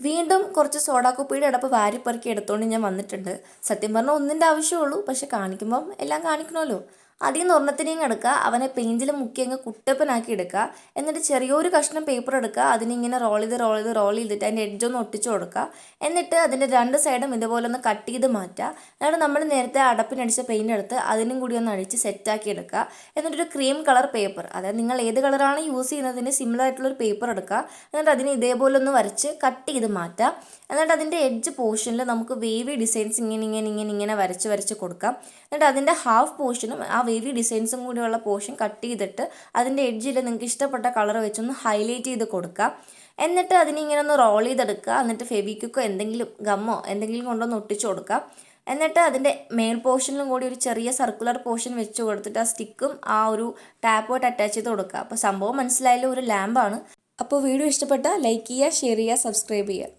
വീണ്ടും കുറച്ച് സോഡാക്കുപ്പിയുടെ അടപ്പ് വാരിപ്പെറുക്കി എടുത്തുകൊണ്ട് ഞാൻ വന്നിട്ടുണ്ട്. സത്യം പറഞ്ഞാൽ ഒന്നിന്റെ ആവശ്യമുള്ളൂ പക്ഷെ കാണിക്കുമ്പം എല്ലാം കാണിക്കണമല്ലോ. അതിൽ നിന്ന് ഒരെണ്ണത്തിനെയും എടുക്കുക അവനെ പെയിന്റിൽ മുക്കി അങ്ങ് കുട്ടപ്പനാക്കി എടുക്കുക എന്നിട്ട് ചെറിയൊരു കഷ്ണം പേപ്പർ എടുക്കുക അതിനിങ്ങനെ റോൾ ചെയ്ത് റോൾ ചെയ്ത് റോൾ ചെയ്തിട്ട് അതിന്റെ എഡ്ജ് ഒന്ന് ഒട്ടിച്ച് കൊടുക്കുക എന്നിട്ട് അതിന്റെ രണ്ട് സൈഡും ഇതുപോലെ ഒന്ന് കട്ട് ചെയ്ത് മാറ്റുക. എന്നിട്ട് നമ്മൾ നേരത്തെ അടപ്പിനടിച്ച പെയിന്റ് എടുത്ത് അതിനും കൂടി ഒന്ന് അടിച്ച് സെറ്റാക്കി എടുക്കുക. എന്നിട്ടൊരു ക്രീം കളർ പേപ്പർ അതായത് നിങ്ങൾ ഏത് കളറാണ് യൂസ് ചെയ്യുന്നതിന് സിമിലർ ആയിട്ടുള്ളൊരു പേപ്പർ എടുക്കുക. എന്നിട്ട് അതിനെ ഇതേപോലെ ഒന്ന് വരച്ച് കട്ട് ചെയ്ത് മാറ്റുക. എന്നിട്ട് അതിന്റെ എഡ്ജ് പോർഷനിൽ നമുക്ക് വേവി ഡിസൈൻസ് ഇങ്ങനെ ഇങ്ങനെ ഇങ്ങനെ ഇങ്ങനെ വരച്ച് വരച്ച് കൊടുക്കാം. എന്നിട്ട് അതിന്റെ ഹാഫ് പോർഷനും ആ വേവി ഡിസൈൻസും കൂടിയുള്ള പോർഷൻ കട്ട് ചെയ്തിട്ട് അതിന്റെ എഡ്ജിൽ നിങ്ങൾക്ക് ഇഷ്ടപ്പെട്ട കളർ വെച്ചൊന്ന് ഹൈലൈറ്റ് ചെയ്ത് കൊടുക്കുക. എന്നിട്ട് അതിനിങ്ങനെ ഒന്ന് റോൾ ചെയ്തെടുക്കുക. എന്നിട്ട് ഫെവിക്വിക്കോ എന്തെങ്കിലും ഗമ്മോ എന്തെങ്കിലും കൊണ്ടൊന്ന് ഒട്ടിച്ചു കൊടുക്കുക. എന്നിട്ട് അതിന്റെ മേൽ പോർഷനിലും കൂടി ഒരു ചെറിയ സർക്കുലർ പോർഷൻ വെച്ച് കൊടുത്തിട്ട് ആ സ്റ്റിക്കും ആ ഒരു ടാപ്പുമായിട്ട് അറ്റാച്ച് ചെയ്ത് കൊടുക്കുക. അപ്പോൾ സംഭവം മനസ്സിലായാലും ഒരു ലാമ്പാണ് അപ്പോൾ വീഡിയോ ഇഷ്ടപ്പെട്ടാൽ ലൈക്ക് ചെയ്യുക ഷെയർ ചെയ്യുക സബ്സ്ക്രൈബ് ചെയ്യുക.